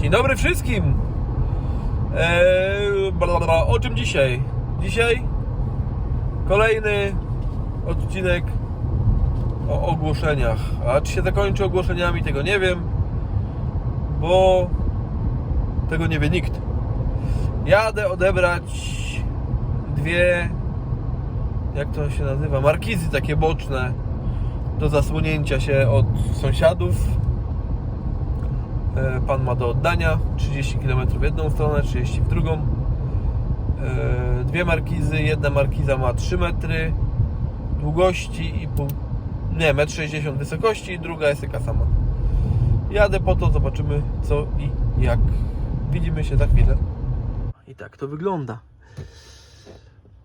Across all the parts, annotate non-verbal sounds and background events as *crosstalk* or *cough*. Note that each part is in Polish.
Dzień dobry wszystkim! Eee. O czym dzisiaj? Dzisiaj kolejny odcinek o ogłoszeniach. A czy się zakończy ogłoszeniami, tego nie wiem, bo tego nie wie nikt. Jadę odebrać dwie, jak to się nazywa, markizy takie boczne do zasłonięcia się od sąsiadów. E, Pan ma do oddania 30 km w jedną stronę, 30 w drugą. E, Dwie markizy, jedna markiza ma 3 metry długości i pół, nie, 1,60 m wysokości, druga jest taka sama. Jadę po to, zobaczymy co i jak. Widzimy się za chwilę. I tak to wygląda.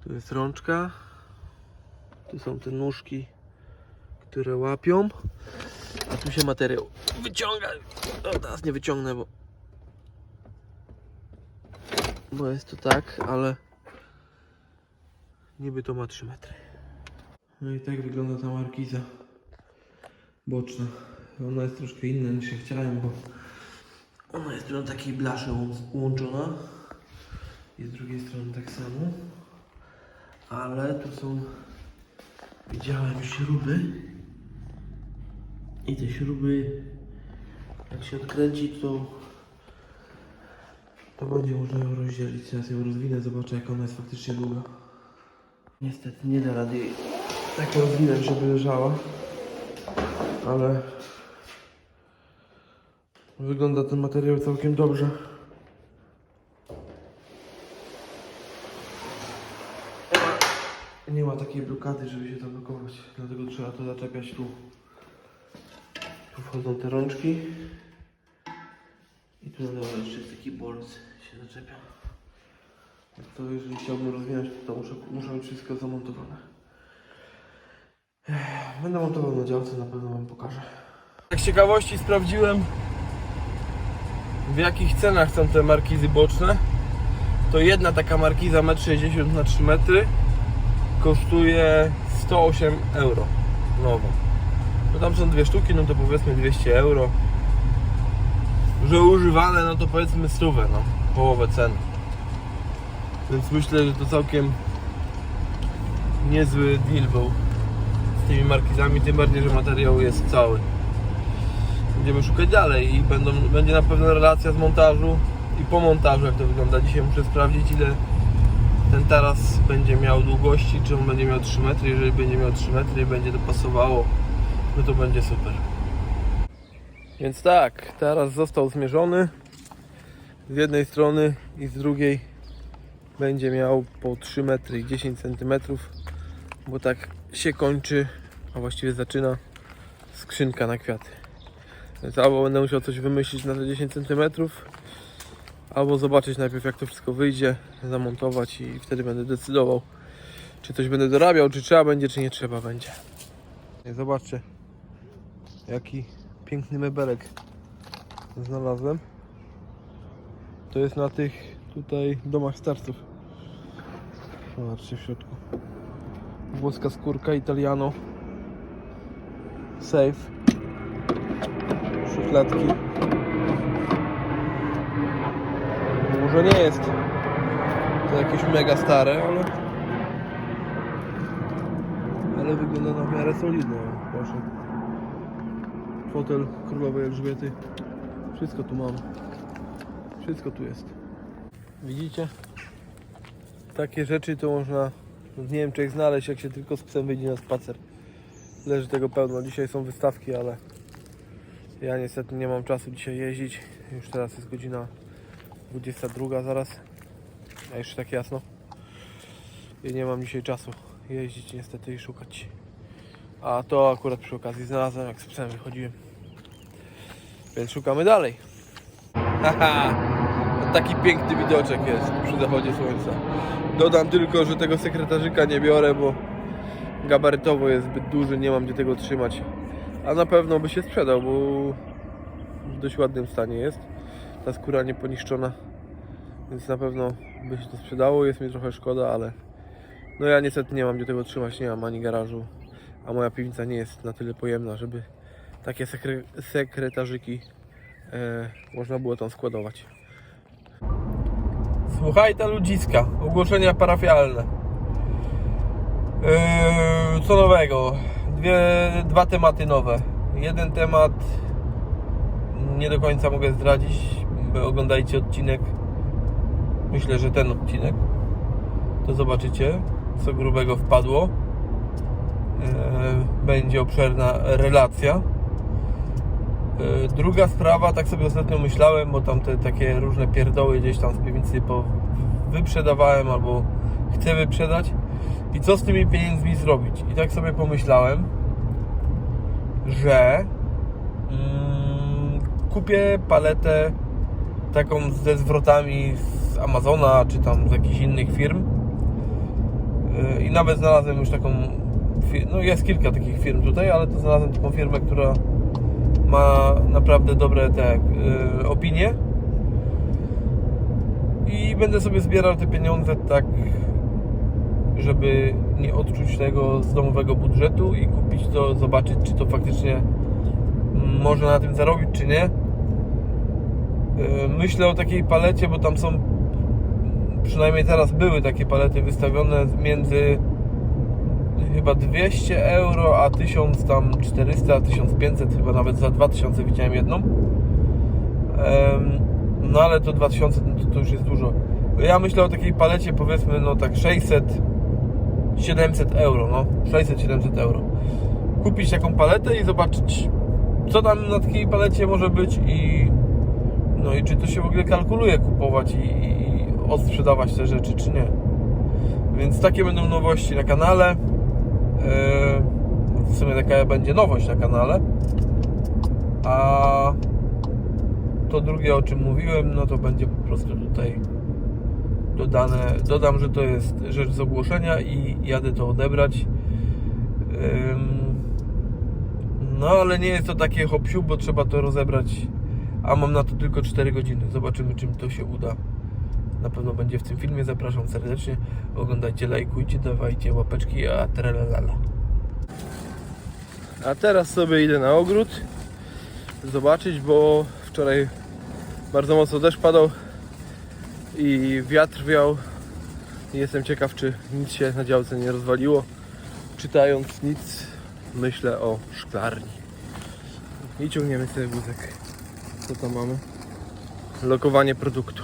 Tu jest rączka. Tu są te nóżki, które łapią. A tu się materiał wyciąga. O, teraz nie wyciągnę, bo. Bo jest to tak, ale. Niby to ma 3 metry. No i tak wygląda ta markiza boczna. Ona jest troszkę inna niż ja chciałem, bo ona jest na takiej blasze łą- łączona. I z drugiej strony tak samo. Ale tu są. Widziałem śruby. I te śruby, jak się odkręci, to, to będzie można ją rozdzielić. Teraz ją rozwinę, zobaczę jak ona jest faktycznie długa. Niestety nie da rady jej tak rozwinąć, żeby leżała. Ale wygląda ten materiał całkiem dobrze. Nie ma takiej blokady, żeby się to blokować, dlatego trzeba to zaczepiać tu. Wchodzą te rączki. I tu na dole jeszcze jest taki bolt się zaczepia. Jak to jeżeli chciałbym rozwinąć, to muszę, muszę mieć wszystko zamontowane. Będę montował na działce, na pewno Wam pokażę. Tak z ciekawości sprawdziłem w jakich cenach są te markizy boczne. To jedna taka markiza 1,60 m na 3 metry kosztuje 108 euro nowa. No tam są dwie sztuki, no to powiedzmy 200 euro. Że używane, no to powiedzmy stówę, no. Połowę ceny. Więc myślę, że to całkiem niezły deal był z tymi markizami, tym bardziej, że materiał jest cały. Będziemy szukać dalej i będą, będzie na pewno relacja z montażu i po montażu, jak to wygląda. Dzisiaj muszę sprawdzić, ile ten taras będzie miał długości, czy on będzie miał 3 metry. Jeżeli będzie miał 3 metry będzie to pasowało, no to będzie super. Więc tak, taras został zmierzony z jednej strony i z drugiej będzie miał po 3 metry i 10 cm, bo tak się kończy, a właściwie zaczyna skrzynka na kwiaty. Więc albo będę musiał coś wymyślić na te 10 cm, albo zobaczyć najpierw jak to wszystko wyjdzie, zamontować i wtedy będę decydował, czy coś będę dorabiał, czy trzeba będzie, czy nie trzeba będzie. Zobaczcie, jaki piękny mebelek znalazłem. To jest na tych tutaj domach starców. Zobaczcie w środku. Włoska skórka Italiano. Safe. Szufladki. Może nie jest to jakieś mega stare, ale ale wygląda na miarę solidnie. Proszę. Fotel królowej Elżbiety. Wszystko tu mam. Wszystko tu jest. Widzicie? Takie rzeczy to można w Niemczech znaleźć, jak się tylko z psem wyjdzie na spacer. Leży tego pełno. Dzisiaj są wystawki, ale ja niestety nie mam czasu dzisiaj jeździć. Już teraz jest godzina 22 zaraz. A jeszcze tak jasno. I nie mam dzisiaj czasu jeździć niestety i szukać. A to akurat przy okazji znalazłem, jak z psem wychodziłem. Więc szukamy dalej. Haha, *laughs* taki piękny widoczek jest przy zachodzie słońca. Dodam tylko, że tego sekretarzyka nie biorę, bo gabarytowo jest zbyt duży, nie mam gdzie tego trzymać. A na pewno by się sprzedał, bo w dość ładnym stanie jest. Ta skóra nie poniszczona, więc na pewno by się to sprzedało. Jest mi trochę szkoda, ale no ja niestety nie mam gdzie tego trzymać, nie mam ani garażu, a moja piwnica nie jest na tyle pojemna, żeby takie sekre sekretarzyki e, można było tam składować. Słuchaj ta ludziska, ogłoszenia parafialne. Yy, co nowego? Dwie, dwa tematy nowe. Jeden temat nie do końca mogę zdradzić. Oglądajcie odcinek. Myślę, że ten odcinek. To zobaczycie, co grubego wpadło. Yy, będzie obszerna relacja. Yy, Druga sprawa, tak sobie ostatnio myślałem, bo tam te takie różne pierdoły gdzieś tam z piwnicy po, wyprzedawałem albo chcę wyprzedać. I co z tymi pieniędzmi zrobić? I tak sobie pomyślałem, że mm, kupię paletę taką ze zwrotami z Amazona czy tam z jakichś innych firm. Yy, I nawet znalazłem już taką, no jest kilka takich firm tutaj, ale to znalazłem taką firmę, która ma naprawdę dobre te yy, opinie. I będę sobie zbierał te pieniądze tak, żeby nie odczuć tego z domowego budżetu i kupić to, zobaczyć, czy to faktycznie można na tym zarobić, czy nie. Yy, Myślę o takiej palecie, bo tam są przynajmniej teraz były takie palety wystawione między chyba 200 euro, a 1000 tam 400, 1500, chyba nawet za 2000 widziałem jedną. No ale to 2000 no to, to już jest dużo. Ja myślę o takiej palecie powiedzmy no tak 600 700 euro, no 600-700 euro. Kupić taką paletę i zobaczyć co tam na takiej palecie może być i no i czy to się w ogóle kalkuluje kupować i, i i odsprzedawać te rzeczy, czy nie. Więc takie będą nowości na kanale. Yy, W sumie taka będzie nowość na kanale. A to drugie, o czym mówiłem, no to będzie po prostu tutaj dodane. Dodam, że to jest rzecz z ogłoszenia i jadę to odebrać. No ale nie jest to takie hop bo trzeba to rozebrać. A mam na to tylko 4 godziny. Zobaczymy, czym to się uda. Na pewno będzie w tym filmie. Zapraszam serdecznie. Oglądajcie, lajkujcie, dawajcie łapeczki, a trelala. A teraz sobie idę na ogród zobaczyć, bo wczoraj bardzo mocno deszcz padał i wiatr wiał. Jestem ciekaw, czy nic się na działce nie rozwaliło. Czytając nic, myślę o szklarni. I ciągniemy sobie wózek. Co tam mamy? Lokowanie produktu.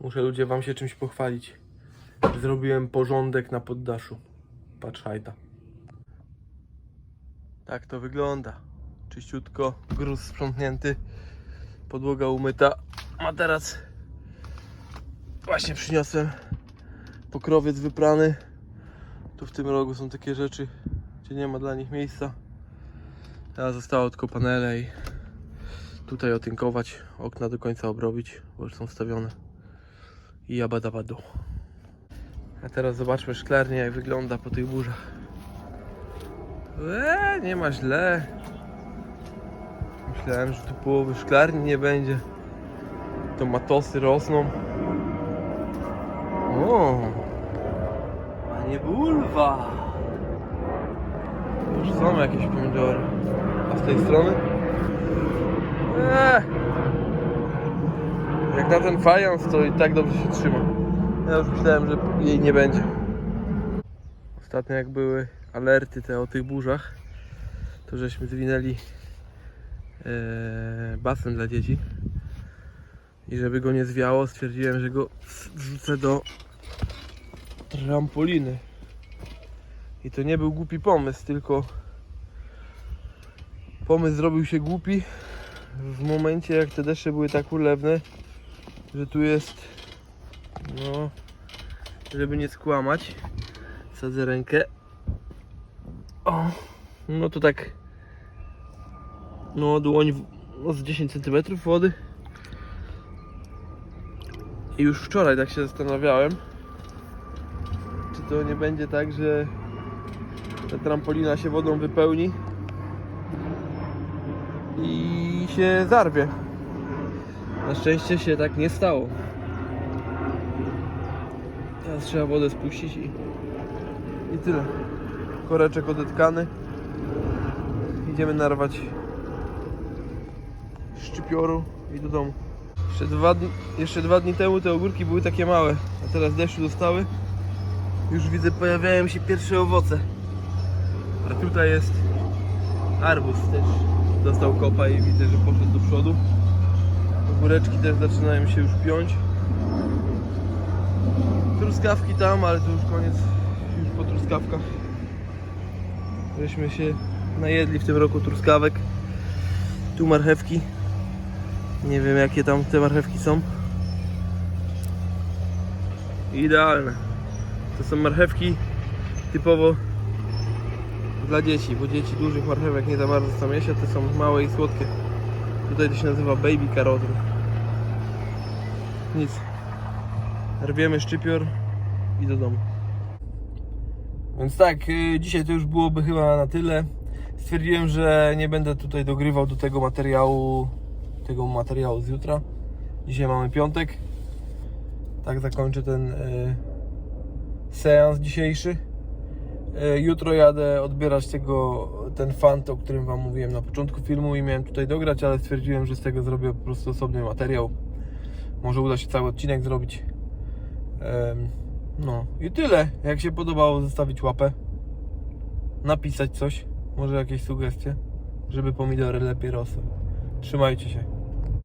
Muszę ludzie wam się czymś pochwalić. Zrobiłem porządek na poddaszu. Patrz hajda. Tak to wygląda. Czyściutko, gruz sprzątnięty, podłoga umyta. A teraz właśnie przyniosłem pokrowiec wyprany. Tu w tym rogu są takie rzeczy, gdzie nie ma dla nich miejsca. Teraz zostało tylko panele i tutaj otynkować, okna do końca obrobić, bo już są wstawione. I jabadabadu. A teraz zobaczmy szklarnię jak wygląda po tych burzach. Eee, nie ma źle. Myślałem, że tu połowy szklarni nie będzie. To matosy rosną. O! A nie bulwa! Już są jakieś pomidory. A z tej strony? Eee! Jak na ten fajans to i tak dobrze się trzyma. Ja już myślałem, że jej nie będzie. Ostatnio jak były alerty te o tych burzach, to żeśmy zwinęli e, basen dla dzieci. I żeby go nie zwiało, stwierdziłem, że go wrzucę do trampoliny. I to nie był głupi pomysł, tylko pomysł zrobił się głupi w momencie jak te deszcze były tak ulewne, że tu jest no żeby nie skłamać sadzę rękę. O, no to tak no dłoń no, z 10 cm wody. I już wczoraj tak się zastanawiałem czy to nie będzie tak, że ta trampolina się wodą wypełni i się zarwie na szczęście się tak nie stało teraz trzeba wodę spuścić i, i tyle koreczek odetkany idziemy narwać szczypioru i do domu. Jeszcze dwa, dni, jeszcze dwa dni temu te ogórki były takie małe, a teraz deszczu dostały. Już widzę, pojawiają się pierwsze owoce. A tutaj jest arbuz też. Dostał kopa i widzę, że poszedł do przodu. Ogóreczki też zaczynają się już piąć. Truskawki tam, ale to już koniec. Już po truskawkach. Żeśmy się najedli w tym roku truskawek. Tu marchewki. Nie wiem jakie tam te marchewki są. Idealne. To są marchewki typowo dla dzieci, bo dzieci dużych marchewek nie za bardzo chcą jeść, a te są małe i słodkie. Tutaj to się nazywa baby karoty. Nic. Rwiemy szczypior i do domu. Więc tak, y, dzisiaj to już byłoby chyba na tyle. Stwierdziłem, że nie będę tutaj dogrywał do tego materiału, tego materiału z jutra. Dzisiaj mamy piątek. Tak zakończę ten y, seans dzisiejszy. Y, jutro jadę odbierać tego, ten fant, o którym Wam mówiłem na początku filmu i miałem tutaj dograć, ale stwierdziłem, że z tego zrobię po prostu osobny materiał. Może uda się cały odcinek zrobić. No i tyle. Jak się podobało, zostawić łapę. Napisać coś. Może jakieś sugestie, żeby pomidory lepiej rosły. Trzymajcie się.